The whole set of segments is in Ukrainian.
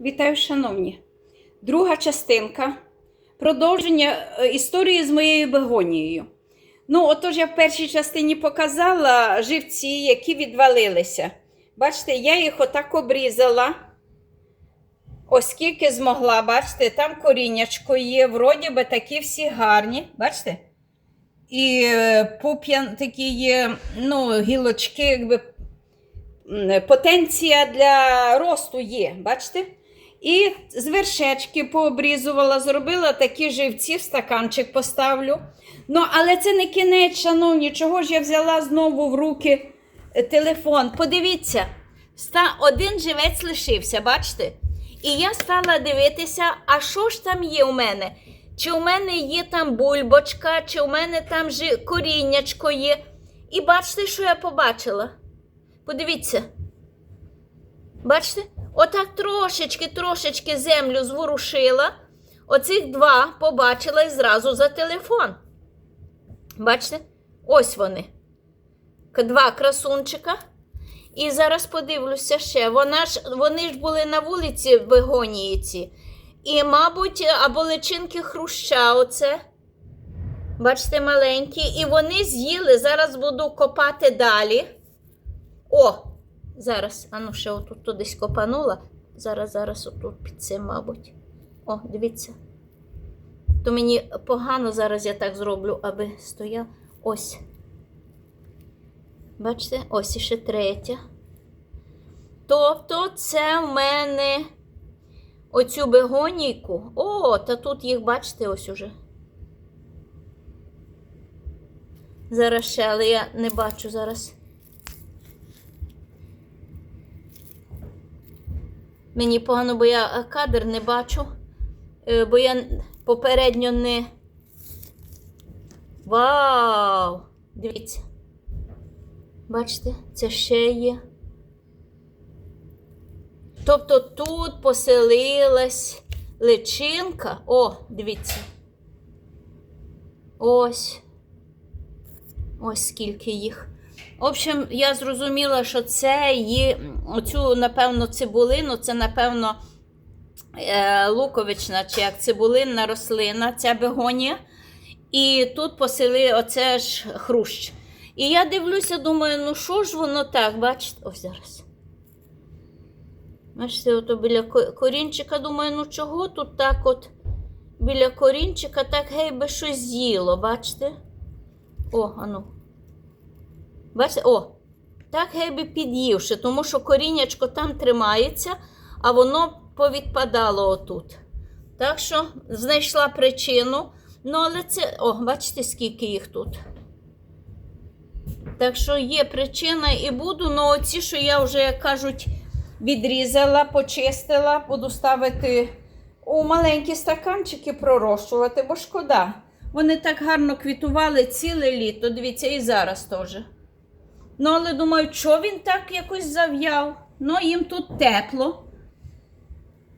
Вітаю, шановні! Друга частинка продовження е, історії з моєю бегонією. Ну, отож, я в першій частині показала живці, які відвалилися. Бачите, я їх отак обрізала, оскільки змогла, бачите, там коріннячко є, вроді би такі всі гарні. Бачите? І е, пуп'ян такі є, ну, гілочки, якби потенція для росту є, бачите? І з вершечки пообрізувала, зробила такі живці, в стаканчик поставлю. Ну, але це не кінець, шановні, чого ж я взяла знову в руки е, телефон. Подивіться, один живець лишився, бачите? І я стала дивитися, а що ж там є у мене? Чи у мене є там бульбочка, чи у мене там жи... коріннячко є. І бачите, що я побачила? Подивіться. Бачите? Отак трошечки, трошечки землю зворушила. Оцих два побачила і зразу за телефон. Бачите? Ось вони. Два красунчика. І зараз подивлюся ще. Вона ж, вони ж були на вулиці бегонії ці. І, мабуть, або личинки хруща, оце. Бачите, маленькі. І вони з'їли. Зараз буду копати далі. О! Зараз, а ну ще отут тут десь копанула. Зараз, зараз отут під цим, мабуть. О, дивіться. То мені погано зараз я так зроблю, аби стояв. Ось. Бачите, ось іще третя. Тобто, це в мене оцю бегонійку. О, та тут їх, бачите, ось уже. Зараз ще, але я не бачу зараз. Мені погано, бо я е, кадр не бачу, е, бо я попередньо не. Вау! Дивіться. Бачите, це ще є. Тобто тут поселилась личинка. О, дивіться. Ось. Ось скільки їх. В общем, я зрозуміла, що це є оцю, напевно, цибулину, це, напевно, е, луковична чи як цибулинна рослина, ця бегонія. І тут посили оце ж хрущ. І я дивлюся, думаю, ну що ж воно так, бачите? Ось зараз. Бачите, ото біля корінчика, думаю, ну чого тут так от біля корінчика так гей би щось з'їло, бачите? О, ану. Бачите, о, так гей би під'ївши, тому що коріннячко там тримається, а воно повідпадало отут. Так що знайшла причину. Ну, але це, о, бачите, скільки їх тут. Так що є причина і буду, ну оці, що я вже, як кажуть, відрізала, почистила, буду ставити у маленькі стаканчики пророщувати, бо шкода. Вони так гарно квітували ціле літо, дивіться, і зараз теж. Ну, але думаю, що він так якось зав'яв? Ну, їм тут тепло.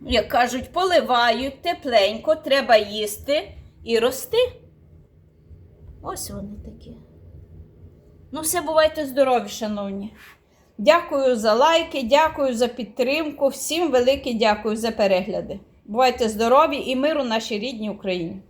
Як кажуть, поливають тепленько, треба їсти і рости. Ось вони такі. Ну, все, бувайте здорові, шановні. Дякую за лайки, дякую за підтримку. Всім велике дякую за перегляди. Бувайте здорові і миру нашій рідній Україні.